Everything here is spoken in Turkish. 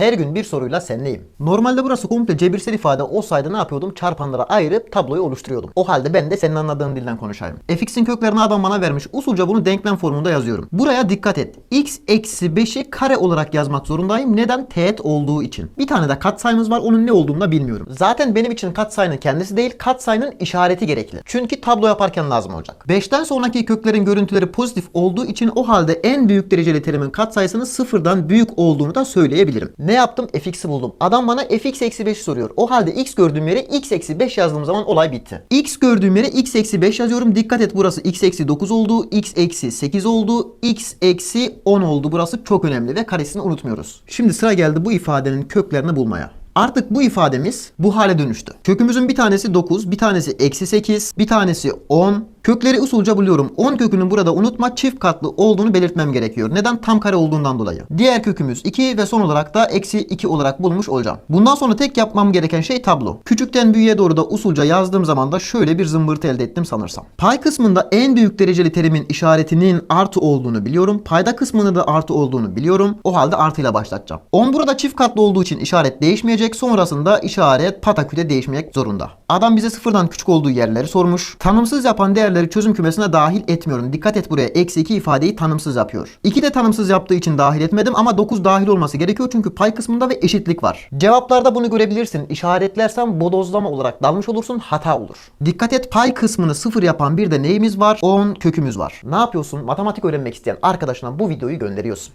Her gün bir soruyla senleyim. Normalde burası komple cebirsel ifade olsaydı ne yapıyordum? Çarpanlara ayırıp tabloyu oluşturuyordum. O halde ben de senin anladığın dilden konuşayım. fx'in köklerini adam bana vermiş. Usulca bunu denklem formunda yazıyorum. Buraya dikkat et. x eksi 5'i kare olarak yazmak zorundayım. Neden? Teğet olduğu için. Bir tane de katsayımız var. Onun ne olduğunu da bilmiyorum. Zaten benim için katsayının kendisi değil, katsayının işareti gerekli. Çünkü tablo yaparken lazım olacak. 5'ten sonraki köklerin görüntüleri pozitif olduğu için o halde en büyük dereceli terimin katsayısının sıfırdan büyük olduğunu da söyleyebilirim. Ne yaptım? fx'i buldum. Adam bana fx eksi 5 soruyor. O halde x gördüğüm yere x eksi 5 yazdığım zaman olay bitti. x gördüğüm yere x eksi 5 yazıyorum. Dikkat et burası x eksi 9 oldu. x eksi 8 oldu. x eksi 10 oldu. Burası çok önemli ve karesini unutmuyoruz. Şimdi sıra geldi bu ifadenin köklerini bulmaya. Artık bu ifademiz bu hale dönüştü. Kökümüzün bir tanesi 9, bir tanesi eksi 8, bir tanesi 10. Kökleri usulca buluyorum. 10 kökünün burada unutma çift katlı olduğunu belirtmem gerekiyor. Neden? Tam kare olduğundan dolayı. Diğer kökümüz 2 ve son olarak da eksi 2 olarak bulmuş olacağım. Bundan sonra tek yapmam gereken şey tablo. Küçükten büyüğe doğru da usulca yazdığım zaman da şöyle bir zımbırtı elde ettim sanırsam. Pay kısmında en büyük dereceli terimin işaretinin artı olduğunu biliyorum. Payda kısmında da artı olduğunu biliyorum. O halde artıyla başlatacağım. 10 burada çift katlı olduğu için işaret değişmeyecek. Sonrasında işaret pataküte değişmek zorunda. Adam bize sıfırdan küçük olduğu yerleri sormuş. Tanımsız yapan değerleri çözüm kümesine dahil etmiyorum. Dikkat et buraya. Eksi 2 ifadeyi tanımsız yapıyor. 2 de tanımsız yaptığı için dahil etmedim ama 9 dahil olması gerekiyor çünkü pay kısmında ve eşitlik var. Cevaplarda bunu görebilirsin. İşaretlersen bodozlama olarak dalmış olursun hata olur. Dikkat et pay kısmını sıfır yapan bir de neyimiz var? 10 kökümüz var. Ne yapıyorsun? Matematik öğrenmek isteyen arkadaşına bu videoyu gönderiyorsun.